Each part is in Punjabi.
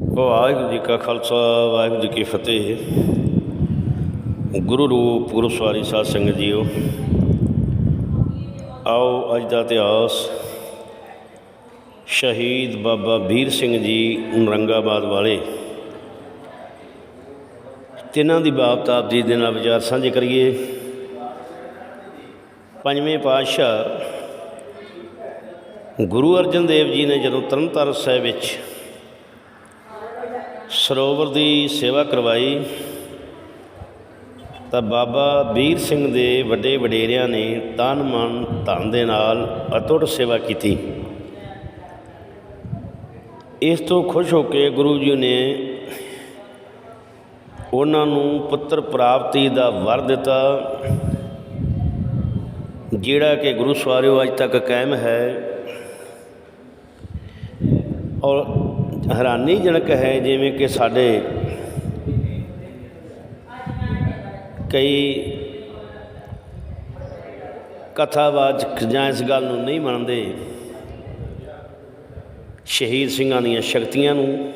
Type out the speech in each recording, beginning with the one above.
ਵਾਹਿਗੁਰੂ ਜੀ ਕਾ ਖਾਲਸਾ, ਵਾਹਿਗੁਰੂ ਜੀ ਕੀ ਫਤਿਹ। ਗੁਰੂ ਰੂਪ ਗੁਰੂ ਸਵਾਰੀ ਸਾਧ ਸੰਗਤ ਜੀਓ, ਆਓ ਅੱਜ ਦਾ ਇਤਿਹਾਸ। ਸ਼ਹੀਦ ਬਾਬਾ ਵੀਰ ਸਿੰਘ ਜੀ ਨਰੰਗਾਬਾਦ ਵਾਲੇ। ਤਿੰਨਾਂ ਦੀ ਬਾਬਤ ਆਪ ਜੀ ਦੇ ਨਾਲ ਵਿਚਾਰ ਸਾਂਝੇ ਕਰੀਏ। ਪੰਜਵੇਂ ਪਾਤਸ਼ਾਹ ਗੁਰੂ ਅਰਜਨ ਦੇਵ ਜੀ ਨੇ ਜਦੋਂ ਤਰਨਤਾਰਨ ਸਾਹਿਬ ਵਿੱਚ ਸਰੋਵਰ ਦੀ ਸੇਵਾ ਕਰਵਾਈ, ਤਾਂ ਬਾਬਾ ਵੀਰ ਸਿੰਘ ਦੇ ਵੱਡੇ ਵਡੇਰਿਆਂ ਨੇ ਤਨ ਮਨ ਧਨ ਦੇ ਨਾਲ ਅਟੁੱਟ ਸੇਵਾ ਕੀਤੀ। ਇਸ ਤੋਂ ਖੁਸ਼ ਹੋ ਕੇ ਗੁਰੂ ਜੀ ਨੇ ਉਹਨਾਂ ਨੂੰ ਪੁੱਤਰ ਪ੍ਰਾਪਤੀ ਦਾ ਵਰ ਦਿੱਤਾ, ਜਿਹੜਾ ਕਿ ਗੁਰੂ ਸਵਾਰਿਓ ਅੱਜ ਤੱਕ ਕਾਇਮ ਹੈ। ਔਰ ਹੈਰਾਨੀਜਨਕ ਹੈ ਜਿਵੇਂ ਕਿ ਸਾਡੇ ਕਈ ਕਥਾਵਾਚਕ ਜਾਂ ਇਸ ਗੱਲ ਨੂੰ ਨਹੀਂ ਮੰਨਦੇ। ਸ਼ਹੀਦ ਸਿੰਘਾਂ ਦੀਆਂ ਸ਼ਕਤੀਆਂ ਨੂੰ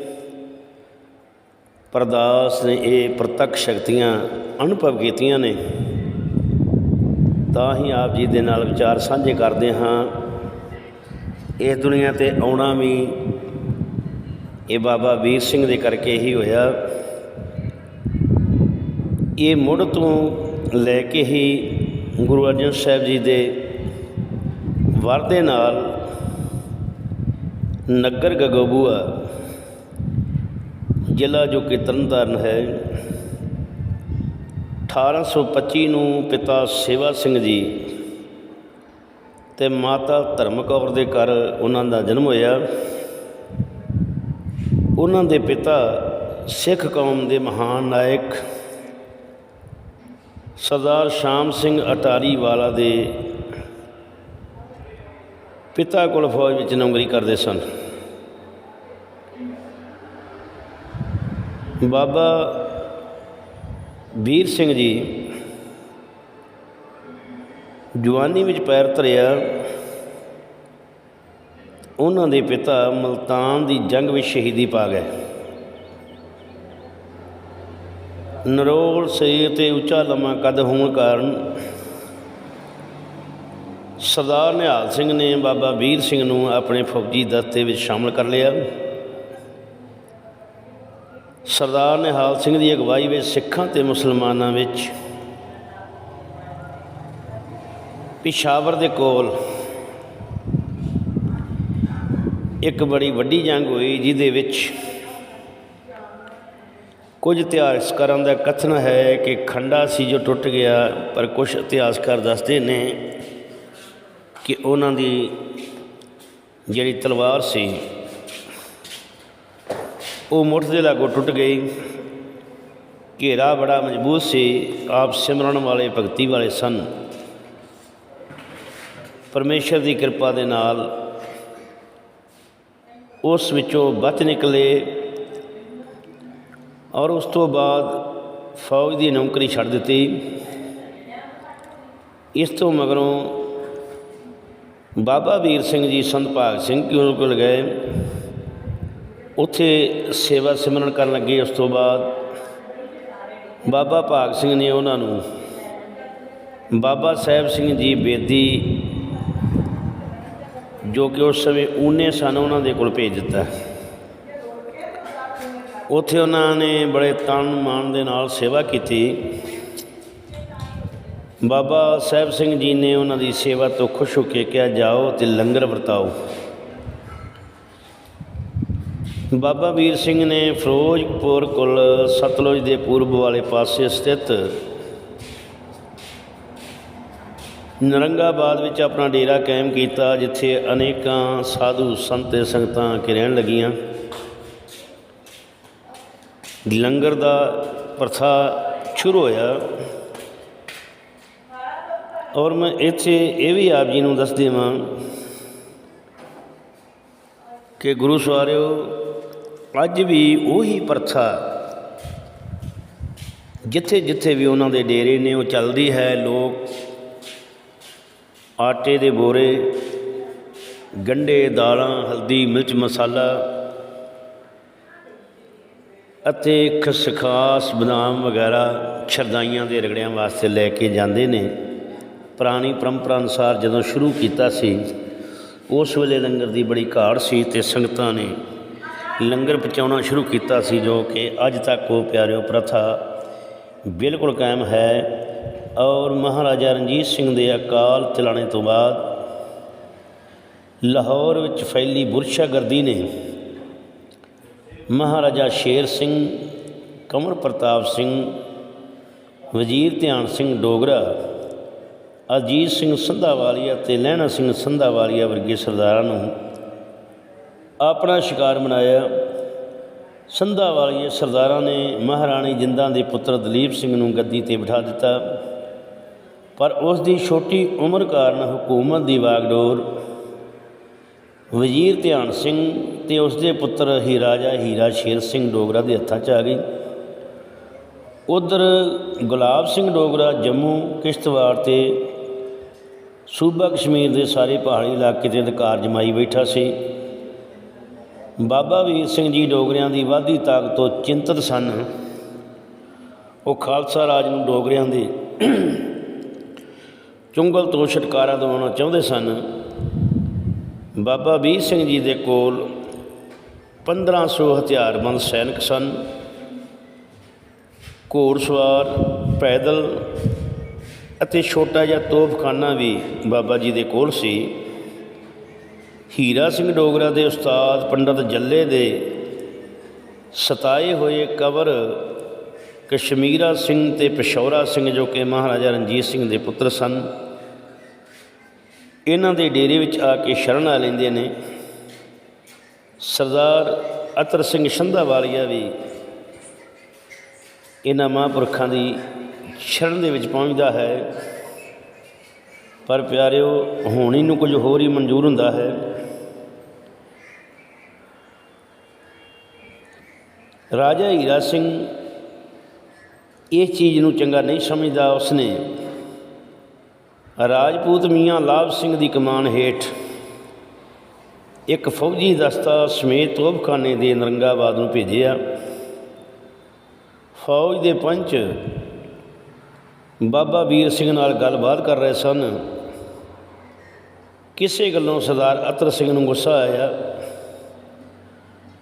ਪਰਦਾਸ ਨੇ ਇਹ ਪ੍ਰਤੱਖ ਸ਼ਕਤੀਆਂ ਅਨੁਭਵ ਕੀਤੀਆਂ ਨੇ। ਤਾਂ ਹੀ ਆਪ ਜੀ ਦੇ ਨਾਲ ਵਿਚਾਰ ਸਾਂਝੇ ਕਰਦੇ ਹਾਂ। ਇਸ ਦੁਨੀਆ ਤੇ ਆਉਣਾ ਵੀ ਇਹ ਬਾਬਾ ਵੀਰ ਸਿੰਘ ਦੇ ਕਰਕੇ ਹੀ ਹੋਇਆ। ਇਹ ਮੁੜ ਤੋਂ ਲੈ ਕੇ ਹੀ ਗੁਰੂ ਅਰਜਨ ਸਾਹਿਬ ਜੀ ਦੇ ਵਰ ਦੇ ਨਾਲ ਨਗਰ ਗਗਬੂਆ ਜ਼ਿਲ੍ਹਾ ਜੋ ਕਿ ਤਰਨਤਾਰਨ ਹੈ 1825 ਨੂੰ ਪਿਤਾ ਸੇਵਾ ਸਿੰਘ ਜੀ ਤੇ ਮਾਤਾ ਧਰਮ ਕੌਰ ਦੇ ਘਰ ਉਹਨਾਂ ਦਾ ਜਨਮ ਹੋਇਆ। ਉਹਨਾਂ ਦੇ ਪਿਤਾ ਸਿੱਖ ਕੌਮ ਦੇ ਮਹਾਨ ਨਾਇਕ ਸਰਦਾਰ ਸ਼ਾਮ ਸਿੰਘ ਅਟਾਰੀ ਵਾਲਾ ਦੇ ਪਿਤਾ ਕੋਲ ਫੌਜ ਵਿੱਚ ਨੌਕਰੀ ਕਰਦੇ ਸਨ। ਬਾਬਾ ਵੀਰ ਸਿੰਘ ਜੀ ਜਵਾਨੀ ਵਿੱਚ ਪੈਰ ਧਰਿਆ। ਉਹਨਾਂ ਦੇ ਪਿਤਾ ਮਲਤਾਨ ਦੀ ਜੰਗ ਵਿੱਚ ਸ਼ਹੀਦੀ ਪਾ ਗਏ। ਨਰੋਲ ਸਰੀਰ ਤੇ ਉੱਚਾ ਲੰਮਾ ਕੱਦ ਹੋਣ ਕਾਰਨ ਸਰਦਾਰ ਨਿਹਾਲ ਸਿੰਘ ਨੇ ਬਾਬਾ ਵੀਰ ਸਿੰਘ ਨੂੰ ਆਪਣੇ ਫੌਜੀ ਦਸਤੇ ਵਿੱਚ ਸ਼ਾਮਲ ਕਰ ਲਿਆ। ਸਰਦਾਰ ਨਿਹਾਲ ਸਿੰਘ ਦੀ ਅਗਵਾਈ ਵਿੱਚ ਸਿੱਖਾਂ ਤੇ ਮੁਸਲਮਾਨਾਂ ਵਿੱਚ ਪਿਸ਼ਾਵਰ ਦੇ ਕੋਲ ਇੱਕ ਬੜੀ ਵੱਡੀ ਜੰਗ ਹੋਈ ਜਿਹਦੇ ਵਿੱਚ ਕੁਝ ਇਤਿਹਾਸਕਾਰਾਂ ਦਾ ਕਥਨ ਹੈ ਕਿ ਖੰਡਾ ਸੀ ਜੋ ਟੁੱਟ ਗਿਆ, ਪਰ ਕੁਝ ਇਤਿਹਾਸਕਾਰ ਦੱਸਦੇ ਨੇ ਕਿ ਉਹਨਾਂ ਦੀ ਜਿਹੜੀ ਤਲਵਾਰ ਸੀ, ਉਹ ਮੁੱਠ ਦੇ ਲਾਗੋਂ ਟੁੱਟ ਗਈ। ਘੇਰਾ ਬੜਾ ਮਜ਼ਬੂਤ ਸੀ, ਆਪ ਸਿਮਰਨ ਵਾਲੇ, ਭਗਤੀ ਵਾਲੇ ਸਨ। ਪਰਮੇਸ਼ਰ ਦੀ ਕਿਰਪਾ ਦੇ ਨਾਲ ਉਸ ਵਿੱਚੋਂ ਬਚ ਨਿਕਲੇ ਔਰ ਉਸ ਤੋਂ ਬਾਅਦ ਫੌਜ ਦੀ ਨੌਕਰੀ ਛੱਡ ਦਿੱਤੀ। ਇਸ ਤੋਂ ਮਗਰੋਂ ਬਾਬਾ ਵੀਰ ਸਿੰਘ ਜੀ, ਸੰਤ ਭਾਗ ਸਿੰਘ ਕੋਲ ਕੋਲ ਗਏ। ਉੱਥੇ ਸੇਵਾ ਸਿਮਰਨ ਕਰਨ ਲੱਗੇ। ਉਸ ਤੋਂ ਬਾਅਦ ਬਾਬਾ ਭਾਗ ਸਿੰਘ ਨੇ ਉਹਨਾਂ ਨੂੰ ਬਾਬਾ ਸਾਹਿਬ ਸਿੰਘ ਜੀ ਬੇਦੀ ਜੋ ਕਿ ਉਸ ਸਮੇਂ ਊਨੇ ਸਨ ਉਹਨਾਂ ਦੇ ਕੋਲ ਭੇਜ ਦਿੱਤਾ। ਉੱਥੇ ਉਹਨਾਂ ਨੇ ਬੜੇ ਤਨ ਮਾਨ ਦੇ ਨਾਲ ਸੇਵਾ ਕੀਤੀ। ਬਾਬਾ ਸਾਹਿਬ ਸਿੰਘ ਜੀ ਨੇ ਉਹਨਾਂ ਦੀ ਸੇਵਾ ਤੋਂ ਖੁਸ਼ ਹੋ ਕੇ ਕਿਹਾ, ਜਾਓ ਤੇ ਲੰਗਰ ਵਰਤਾਓ। ਬਾਬਾ ਵੀਰ ਸਿੰਘ ਨੇ ਫਿਰੋਜ਼ਪੁਰ ਕੋਲ ਸਤਲੁਜ ਦੇ ਪੂਰਬ ਵਾਲੇ ਪਾਸੇ ਸਥਿਤ ਨਰੰਗਾਬਾਦ ਵਿੱਚ ਆਪਣਾ ਡੇਰਾ ਕਾਇਮ ਕੀਤਾ, ਜਿੱਥੇ ਅਨੇਕਾਂ ਸਾਧੂ ਸੰਤ ਤੇ ਸੰਗਤਾਂ ਕਿ ਰਹਿਣ ਲੱਗੀਆਂ। ਲੰਗਰ ਦਾ ਪ੍ਰਥਾ ਸ਼ੁਰੂ ਹੋਇਆ। ਔਰ ਮੈਂ ਇੱਥੇ ਇਹ ਵੀ ਆਪ ਜੀ ਨੂੰ ਦੱਸ ਦੇਵਾਂ ਕਿ ਗੁਰੂ ਸਵਾਰਿਓ, ਅੱਜ ਵੀ ਉਹੀ ਪ੍ਰਥਾ ਜਿੱਥੇ ਜਿੱਥੇ ਵੀ ਉਹਨਾਂ ਦੇ ਡੇਰੇ ਨੇ, ਉਹ ਚੱਲਦੀ ਹੈ। ਲੋਕ ਆਟੇ ਦੇ ਬੋਰੇ, ਗੰਢੇ, ਦਾਲਾਂ, ਹਲਦੀ, ਮਿਰਚ, ਮਸਾਲਾ ਅਤੇ ਖਸਖਾਸ ਬਦਾਮ ਵਗੈਰਾ ਸ਼ਰਦਾਈਆਂ ਦੇ ਰਗੜਿਆਂ ਵਾਸਤੇ ਲੈ ਕੇ ਜਾਂਦੇ ਨੇ। ਪੁਰਾਣੀ ਪਰੰਪਰਾ ਅਨੁਸਾਰ ਜਦੋਂ ਸ਼ੁਰੂ ਕੀਤਾ ਸੀ, ਉਸ ਵੇਲੇ ਲੰਗਰ ਦੀ ਬੜੀ ਘਾਟ ਸੀ ਤੇ ਸੰਗਤਾਂ ਨੇ ਲੰਗਰ ਪਹੁੰਚਾਉਣਾ ਸ਼ੁਰੂ ਕੀਤਾ ਸੀ, ਜੋ ਕਿ ਅੱਜ ਤੱਕ ਉਹ ਪਿਆਰਿਓ ਪ੍ਰਥਾ ਬਿਲਕੁਲ ਕਾਇਮ ਹੈ। ਔਰ ਮਹਾਰਾਜਾ ਰਣਜੀਤ ਸਿੰਘ ਦੇ ਅਕਾਲ ਚਲਾਣੇ ਤੋਂ ਬਾਅਦ ਲਾਹੌਰ ਵਿੱਚ ਫੈਲੀ ਬੁਰਸ਼ਾਗਰਦੀ ਨੇ ਮਹਾਰਾਜਾ ਸ਼ੇਰ ਸਿੰਘ ਕਮਰ ਪ੍ਰਤਾਪ ਸਿੰਘ, ਵਜ਼ੀਰ ਧਿਆਨ ਸਿੰਘ ਡੋਗਰਾ, ਅਜੀਤ ਸਿੰਘ ਸੰਧਾਵਾਲੀਆ ਤੇ ਲਹਿਣਾ ਸਿੰਘ ਸੰਧਾਵਾਲੀਆ ਵਰਗੇ ਸਰਦਾਰਾਂ ਨੂੰ ਆਪਣਾ ਸ਼ਿਕਾਰ ਬਣਾਇਆ ਸੰਧਾਵਾਲੀਏ ਸਰਦਾਰਾਂ ਨੇ ਮਹਾਰਾਣੀ ਜਿੰਦਾਂ ਦੇ ਪੁੱਤਰ ਦਲੀਪ ਸਿੰਘ ਨੂੰ ਗੱਦੀ ਤੇ ਬਿਠਾ ਦਿੱਤਾ। ਪਰ ਉਸ ਦੀ ਛੋਟੀ ਉਮਰ ਕਾਰਨ ਹਕੂਮਤ ਦੀ ਵਾਗਡੋਰ ਵਜ਼ੀਰ ਧਿਆਨ ਸਿੰਘ ਤੇ ਉਸ ਦੇ ਪੁੱਤਰ ਹੀ ਰਾਜਾ ਹੀਰਾ ਸ਼ੇਰ ਸਿੰਘ ਡੋਗਰਾ ਦੇ ਹੱਥਾਂ 'ਚ ਆ ਗਈ। ਉਧਰ ਗੁਲਾਬ ਸਿੰਘ ਡੋਗਰਾ ਜੰਮੂ ਕਿਸ਼ਤਵਾੜ ਤੇ ਸੂਬਾ ਕਸ਼ਮੀਰ ਦੇ ਸਾਰੇ ਪਹਾੜੀ ਇਲਾਕੇ ਤੇ ਅਧਿਕਾਰ ਜਮਾਈ ਬੈਠਾ ਸੀ। ਬਾਬਾ ਵੀਰ ਸਿੰਘ ਜੀ ਡੋਗਰਿਆਂ ਦੀ ਵਾਧੀ ਤਾਕਤ ਤੋਂ ਚਿੰਤਤ ਸਨ। ਉਹ ਖਾਲਸਾ ਰਾਜ ਨੂੰ ਡੋਗਰਿਆਂ ਦੇ ਚੁੰਗਲ ਤੋਂ ਛੁਟਕਾਰਾ ਦਿਵਾਉਣਾ ਚਾਹੁੰਦੇ ਸਨ। ਬਾਬਾ ਵੀਰ ਸਿੰਘ ਜੀ ਦੇ ਕੋਲ 1500 ਹਥਿਆਰਬੰਦ ਸੈਨਿਕ ਸਨ। ਘੋੜਸਵਾਰ ਪੈਦਲ ਅਤੇ ਛੋਟਾ ਜਿਹਾ ਤੋਪਖਾਨਾ ਵੀ ਬਾਬਾ ਜੀ ਦੇ ਕੋਲ ਸੀ। ਹੀਰਾ ਸਿੰਘ ਡੋਗਰਾ ਦੇ ਉਸਤਾਦ ਪੰਡਤ ਜੱਲੇ ਦੇ ਸਤਾਏ ਹੋਏ ਕਬਰ ਕਸ਼ਮੀਰਾ ਸਿੰਘ ਤੇ ਪਿਸ਼ੌਰਾ ਸਿੰਘ ਜੋ ਕਿ ਮਹਾਰਾਜਾ ਰਣਜੀਤ ਸਿੰਘ ਦੇ ਪੁੱਤਰ ਸਨ, ਇਹਨਾਂ ਦੇ ਡੇਰੇ ਵਿੱਚ ਆ ਕੇ ਸ਼ਰਨ ਆ ਲੈਂਦੇ ਨੇ। ਸਰਦਾਰ ਅਤਰ ਸਿੰਘ ਸੰਧਾਵਾਲੀਆ ਵੀ ਇਹਨਾਂ ਮਹਾਂਪੁਰਖਾਂ ਦੀ ਸ਼ਰਨ ਦੇ ਵਿੱਚ ਪਹੁੰਚਦਾ ਹੈ। ਪਰ ਪਿਆਰਿਓ, ਹੋਣੀ ਨੂੰ ਕੁਝ ਹੋਰ ਹੀ ਮਨਜ਼ੂਰ ਹੁੰਦਾ ਹੈ। ਰਾਜਾ ਹੀਰਾ ਸਿੰਘ ਇਹ ਚੀਜ਼ ਨੂੰ ਚੰਗਾ ਨਹੀਂ ਸਮਝਦਾ ਉਸਨੇ। ਰਾਜਪੂਤ ਮੀਆਂ ਲਾਭ ਸਿੰਘ ਦੀ ਕਮਾਨ ਹੇਠ ਇੱਕ ਫੌਜੀ ਦਸਤਾ ਸਮੇਤ ਤੋਪਖਾਨੇ ਦੇ ਨਰੰਗਾਬਾਦ ਨੂੰ ਭੇਜਿਆ। ਫੌਜ ਦੇ ਪੰਚ ਬਾਬਾ ਵੀਰ ਸਿੰਘ ਨਾਲ ਗੱਲਬਾਤ ਕਰ ਰਹੇ ਸਨ। ਕਿਸੇ ਗੱਲੋਂ ਸਰਦਾਰ ਅਤਰ ਸਿੰਘ ਨੂੰ ਗੁੱਸਾ ਆਇਆ।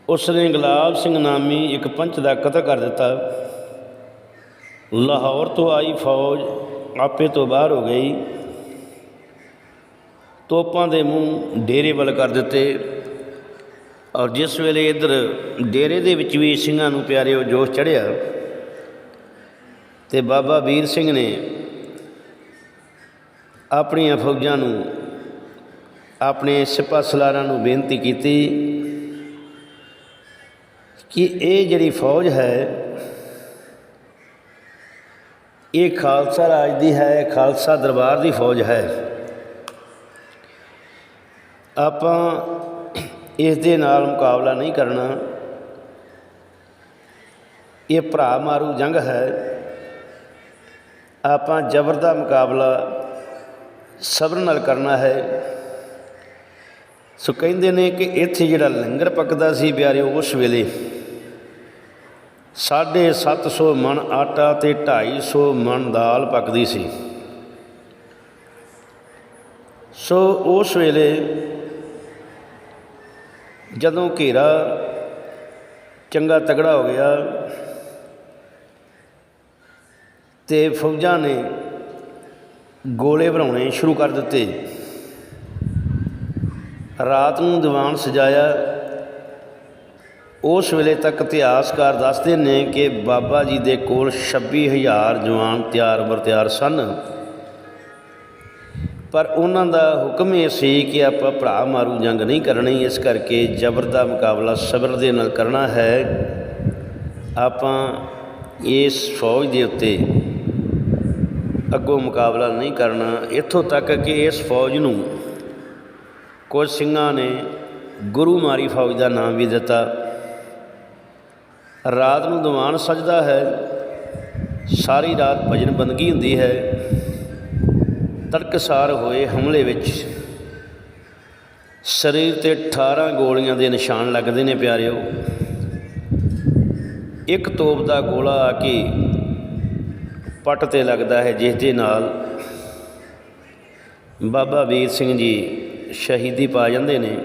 ਉਸ ਨੇ ਗੁਲਾਬ ਸਿੰਘ ਨਾਮੀ ਇੱਕ ਪੰਚ ਦਾ ਕਤਲ ਕਰ ਦਿੱਤਾ। ਲਾਹੌਰ ਤੋਂ ਆਈ ਫੌਜ ਆਪੇ ਤੋਂ ਬਾਹਰ ਹੋ ਗਈ। ਤੋਪਾਂ ਦੇ ਮੂੰਹ ਡੇਰੇ ਵੱਲ ਕਰ ਦਿੱਤੇ ਔਰ ਜਿਸ ਵੇਲੇ ਇੱਧਰ ਡੇਰੇ ਦੇ ਵਿੱਚ ਵੀ ਸਿੰਘਾਂ ਨੂੰ ਪਿਆਰਿਓ ਜੋਸ਼ ਚੜਿਆ ਤੇ ਬਾਬਾ ਵੀਰ ਸਿੰਘ ਨੇ ਆਪਣੀਆਂ ਫੌਜਾਂ ਨੂੰ, ਆਪਣੇ ਸਿਪਾਹ ਸਲਾਰਾਂ ਨੂੰ ਬੇਨਤੀ ਕੀਤੀ ਕਿ ਇਹ ਜਿਹੜੀ ਫੌਜ ਹੈ ਇਹ ਖਾਲਸਾ ਰਾਜ ਦੀ ਹੈ ਖਾਲਸਾ ਦਰਬਾਰ ਦੀ ਫੌਜ ਹੈ। ਆਪਾਂ ਇਸ ਦੇ ਨਾਲ ਮੁਕਾਬਲਾ ਨਹੀਂ ਕਰਨਾ। ਇਹ ਭਰਾ ਮਾਰੂ ਜੰਗ ਹੈ। ਆਪਾਂ ਜ਼ਬਰ ਦਾ ਮੁਕਾਬਲਾ ਸਬਰ ਨਾਲ ਕਰਨਾ ਹੈ। ਸੋ ਕਹਿੰਦੇ ਨੇ ਕਿ ਇੱਥੇ ਜਿਹੜਾ ਲੰਗਰ ਪੱਕਦਾ ਸੀ ਪਿਆਰੇ ਉਸ ਵੇਲੇ 750 ਮਣ ਆਟਾ ਤੇ 250 ਮਣ ਦਾਲ ਪੱਕਦੀ ਸੀ। ਸੋ ਉਸ ਵੇਲੇ ਜਦੋਂ ਘੇਰਾ ਚੰਗਾ ਤਗੜਾ ਹੋ ਗਿਆ ਤੇ ਫੌਜਾਂ ਨੇ ਗੋਲੇ ਬਣਾਉਣੇ ਸ਼ੁਰੂ ਕਰ ਦਿੱਤੇ। ਰਾਤ ਨੂੰ ਦੀਵਾਨ ਸਜਾਇਆ ਉਸ ਵੇਲੇ ਤੱਕ ਇਤਿਹਾਸਕਾਰ ਦੱਸਦੇ ਨੇ ਕਿ ਬਾਬਾ ਜੀ ਦੇ ਕੋਲ 26000 ਜਵਾਨ ਤਿਆਰ ਬਰ ਤਿਆਰ ਸਨ। ਪਰ ਉਹਨਾਂ ਦਾ ਹੁਕਮ ਇਹ ਸੀ ਕਿ ਆਪਾਂ ਭਰਾ ਮਾਰੂ ਜੰਗ ਨਹੀਂ ਕਰਨੀ, ਇਸ ਕਰਕੇ ਜ਼ਬਰ ਦਾ ਮੁਕਾਬਲਾ ਸਬਰ ਦੇ ਨਾਲ ਕਰਨਾ ਹੈ। ਆਪਾਂ ਇਸ ਫੌਜ ਦੇ ਉੱਤੇ ਅੱਗੋਂ ਮੁਕਾਬਲਾ ਨਹੀਂ ਕਰਨਾ। ਇੱਥੋਂ ਤੱਕ ਕਿ ਇਸ ਫੌਜ ਨੂੰ ਕੁਝ ਸਿੰਘਾਂ ਨੇ ਗੁਰੂ ਮਾਰੀ ਫੌਜ ਦਾ ਨਾਮ ਵੀ ਦਿੱਤਾ। ਰਾਤ ਨੂੰ ਦੀਵਾਨ ਸਜਦਾ ਹੈ। ਸਾਰੀ ਰਾਤ ਭਜਨ ਬੰਦਗੀ ਹੁੰਦੀ ਹੈ। ਤੜਕਸਾਰ ਹੋਏ ਹਮਲੇ ਵਿੱਚ। ਸਰੀਰ ਤੇ 18 ਗੋਲੀਆਂ ਦੇ ਨਿਸ਼ਾਨ ਲੱਗਦੇ ਨੇ ਪਿਆਰਿਓ। ਇੱਕ ਤੋਪ ਦਾ ਗੋਲਾ ਆ ਕੇ ਪੱਟ ਤੇ ਲੱਗਦਾ ਹੈ, ਜਿਸ ਦੇ ਨਾਲ ਬਾਬਾ ਵੀਰ ਸਿੰਘ ਜੀ ਸ਼ਹੀਦੀ ਪਾ ਜਾਂਦੇ ਨੇ।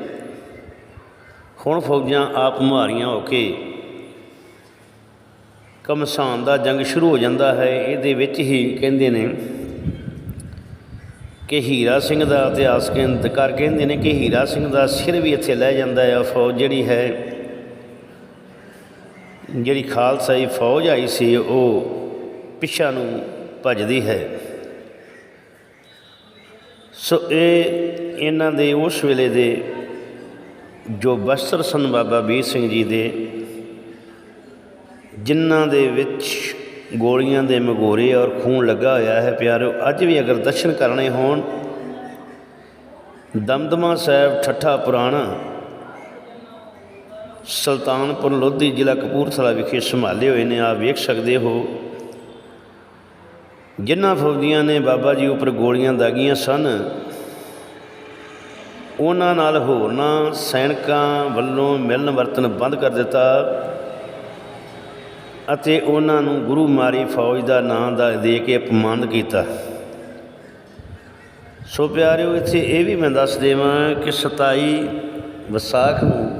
ਹੁਣ ਫੌਜਾਂ ਆਪ ਮੁਹਾਰੀਆਂ ਹੋ ਕੇ ਕਮਸਾਨ ਦਾ ਜੰਗ ਸ਼ੁਰੂ ਹੋ ਜਾਂਦਾ ਹੈ, ਇਹਦੇ ਵਿੱਚ ਹੀ ਕਹਿੰਦੇ ਨੇ ਕਿ ਹੀਰਾ ਸਿੰਘ ਦਾ ਇਤਿਹਾਸ ਕਰ ਕਹਿੰਦੇ ਨੇ ਕਿ ਹੀਰਾ ਸਿੰਘ ਦਾ ਸਿਰ ਵੀ ਇੱਥੇ ਲੈ ਜਾਂਦਾ ਹੈ ਫੌਜ ਜਿਹੜੀ ਹੈ, ਜਿਹੜੀ ਖਾਲਸਾਈ ਫੌਜ ਆਈ ਸੀ, ਉਹ ਪਿੱਛਾ ਨੂੰ ਭੱਜਦੀ ਹੈ। ਸੋ ਇਹ ਇਹਨਾਂ ਦੇ ਉਸ ਵੇਲੇ ਦੇ ਜੋ ਬਸਤਰ ਸਨ ਬਾਬਾ ਵੀਰ ਸਿੰਘ ਜੀ ਦੇ ਜਿਨ੍ਹਾਂ ਦੇ ਵਿੱਚ ਗੋਲੀਆਂ ਦੇ ਮਗੋਰੇ ਔਰ ਖੂਨ ਲੱਗਾ ਹੋਇਆ ਹੈ, ਪਿਆਰਿਓ, ਅੱਜ ਵੀ ਅਗਰ ਦਰਸ਼ਨ ਕਰਨੇ ਹੋਣ, ਦਮਦਮਾ ਸਾਹਿਬ ਠੱਠਾ ਪੁਰਾਣਾ, ਸੁਲਤਾਨਪੁਰ ਲੋਧੀ ਜ਼ਿਲ੍ਹਾ ਕਪੂਰਥਲਾ ਵਿਖੇ ਸੰਭਾਲੇ ਹੋਏ ਨੇ, ਆਪ ਵੇਖ ਸਕਦੇ ਹੋ। ਜਿਨ੍ਹਾਂ ਫੌਜੀਆਂ ਨੇ ਬਾਬਾ ਜੀ ਉੱਪਰ ਗੋਲੀਆਂ ਦਾਗੀਆਂ ਸਨ, ਉਹਨਾਂ ਨਾਲ ਹੋਰਨਾਂ ਸੈਨਿਕਾਂ ਵੱਲੋਂ ਮਿਲਨ ਵਰਤਨ ਬੰਦ ਕਰ ਦਿੱਤਾ। ਅਤੇ ਉਹਨਾਂ ਨੂੰ ਗੁਰੂ ਮਾਰੀ ਫੌਜ ਦਾ ਨਾਂ ਦਾ ਦੇ ਕੇ ਅਪਮਾਨ ਕੀਤਾ। ਸੋ ਪਿਆਰਿਓ, ਇੱਥੇ ਇਹ ਵੀ ਮੈਂ ਦੱਸ ਦੇਵਾਂ ਕਿ 27 ਵਿਸਾਖ ਨੂੰ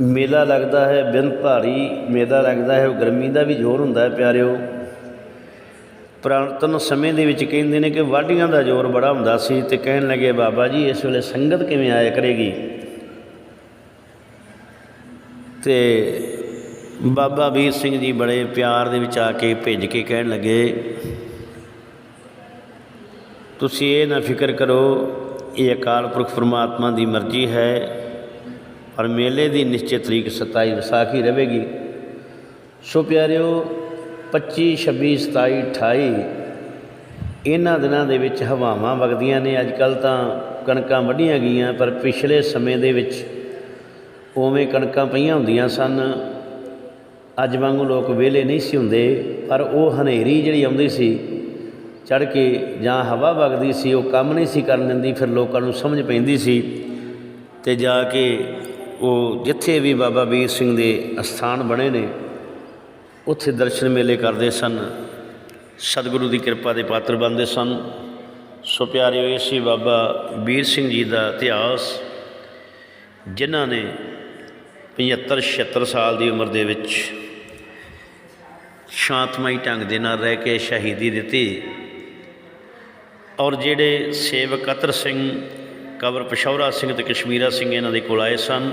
ਮੇਲਾ ਲੱਗਦਾ ਹੈ, ਬਿਨ ਭਾਰੀ ਮੇਲਾ ਲੱਗਦਾ ਹੈ, ਉਹ ਗਰਮੀ ਦਾ ਵੀ ਜ਼ੋਰ ਹੁੰਦਾ ਹੈ ਪਿਆਰਿਓ। ਪੁਰਾਤਨ ਸਮੇਂ ਦੇ ਵਿੱਚ ਕਹਿੰਦੇ ਨੇ ਕਿ ਵਾਢੀਆਂ ਦਾ ਜ਼ੋਰ ਬੜਾ ਹੁੰਦਾ ਸੀ ਤੇ ਕਹਿਣ ਲੱਗੇ, ਬਾਬਾ ਜੀ, ਇਸ ਵੇਲੇ ਸੰਗਤ ਕਿਵੇਂ ਆਇਆ ਕਰੇਗੀ? ਤੇ ਬਾਬਾ ਵੀਰ ਸਿੰਘ ਜੀ ਬੜੇ ਪਿਆਰ ਦੇ ਵਿੱਚ ਆ ਕੇ ਭਿੱਜ ਕੇ ਕਹਿਣ ਲੱਗੇ, ਤੁਸੀਂ ਇਹ ਨਾ ਫਿਕਰ ਕਰੋ, ਇਹ ਅਕਾਲ ਪੁਰਖ ਪਰਮਾਤਮਾ ਦੀ ਮਰਜ਼ੀ ਹੈ, ਪਰ ਮੇਲੇ ਦੀ ਨਿਸ਼ਚਿਤ ਤਰੀਕ 27 ਵਿਸਾਖੀ ਰਹੇਗੀ। ਸੋ ਪਿਆਰਿਓ 25 26 27 28 ਇਹਨਾਂ ਦਿਨਾਂ ਦੇ ਵਿੱਚ ਹਵਾਵਾਂ ਵਗਦੀਆਂ ਨੇ। ਅੱਜ ਕੱਲ ਤਾਂ ਕਣਕਾਂ ਵੱਢੀਆਂ ਗਈਆਂ, ਪਰ ਪਿਛਲੇ ਸਮੇਂ ਦੇ ਵਿੱਚ ਉਵੇਂ ਕਣਕਾਂ ਪਈਆਂ ਹੁੰਦੀਆਂ ਸਨ। ਅੱਜ ਵਾਂਗੂ ਲੋਕ ਵਿਹਲੇ ਨਹੀਂ ਸੀ ਹੁੰਦੇ, ਪਰ ਉਹ ਹਨੇਰੀ ਜਿਹੜੀ ਆਉਂਦੀ ਸੀ ਚੜ ਕੇ ਜਾਂ ਹਵਾ ਵਗਦੀ ਸੀ, ਉਹ ਕੰਮ ਨਹੀਂ ਸੀ ਕਰਨ ਦਿੰਦੀ, ਫਿਰ ਲੋਕਾਂ ਨੂੰ ਸਮਝ ਪੈਂਦੀ ਸੀ ਤੇ ਜਾ ਕੇ ਉਹ ਜਿੱਥੇ ਵੀ ਬਾਬਾ ਵੀਰ ਸਿੰਘ ਦੇ ਅਸਥਾਨ ਬਣੇ ਨੇ, ਉੱਥੇ ਦਰਸ਼ਨ ਮੇਲੇ ਕਰਦੇ ਸਨ, ਸਤਿਗੁਰੂ ਦੀ ਕਿਰਪਾ ਦੇ ਪਾਤਰ ਬਣਦੇ ਸਨ। ਸੋ ਪਿਆਰਿਓ, ਇਹ ਸੀ ਬਾਬਾ ਵੀਰ ਸਿੰਘ ਜੀ ਦਾ ਇਤਿਹਾਸ, ਜਿਨ੍ਹਾਂ ਨੇ 75 76 ਸਾਲ ਦੀ ਉਮਰ ਦੇ ਵਿੱਚ ਸ਼ਾਂਤਮਈ ਢੰਗ ਦੇ ਨਾਲ ਰਹਿ ਕੇ ਸ਼ਹੀਦੀ ਦਿੱਤੀ। ਔਰ ਜਿਹੜੇ ਸੇਵਕ ਅਤਰ ਸਿੰਘ, ਕਬਰ ਪਸ਼ੌਰਾ ਸਿੰਘ ਤੇ ਕਸ਼ਮੀਰਾ ਸਿੰਘ ਇਹਨਾਂ ਦੇ ਕੋਲ ਆਏ ਸਨ,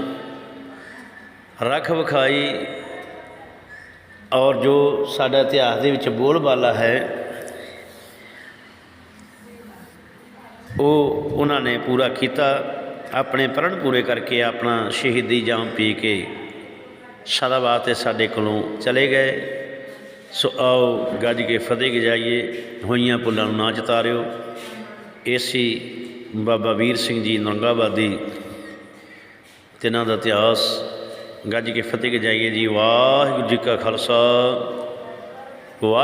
ਰੱਖ ਵਿਖਾਈ। ਔਰ ਜੋ ਸਾਡਾ ਇਤਿਹਾਸ ਦੇ ਵਿੱਚ ਬੋਲਬਾਲਾ ਹੈ, ਉਹ ਉਹਨਾਂ ਨੇ ਪੂਰਾ ਕੀਤਾ, ਆਪਣੇ ਪ੍ਰਣ ਪੂਰੇ ਕਰਕੇ ਆਪਣਾ ਸ਼ਹੀਦੀ ਜਾਮ ਪੀ ਕੇ ਸਦਾ ਵਾਸਤੇ ਸਾਡੇ ਕੋਲੋਂ ਚਲੇ ਗਏ। ਸੋ ਆਓ ਗੱਜ ਕੇ ਫਤਿਹ ਗਜਾਈਏ, ਹੋਈਆਂ ਪੁੱਲਾਂ ਨੂੰ ਨਾ ਚਤਾਰਿਓ ਏਸੀ ਬਾਬਾ ਵੀਰ ਸਿੰਘ ਜੀ ਨੰਗਾਬਾਦੀ ਤਿਨਾਂ ਦਾ ਇਤਿਹਾਸ ਗੱਜ ਕੇ ਫਤਿਹ ਗਜਾਈਏ ਜੀ। ਵਾਹਿਗੁਰੂ ਜੀ ਕਾ ਖਾਲਸਾ, ਵਾਹਿ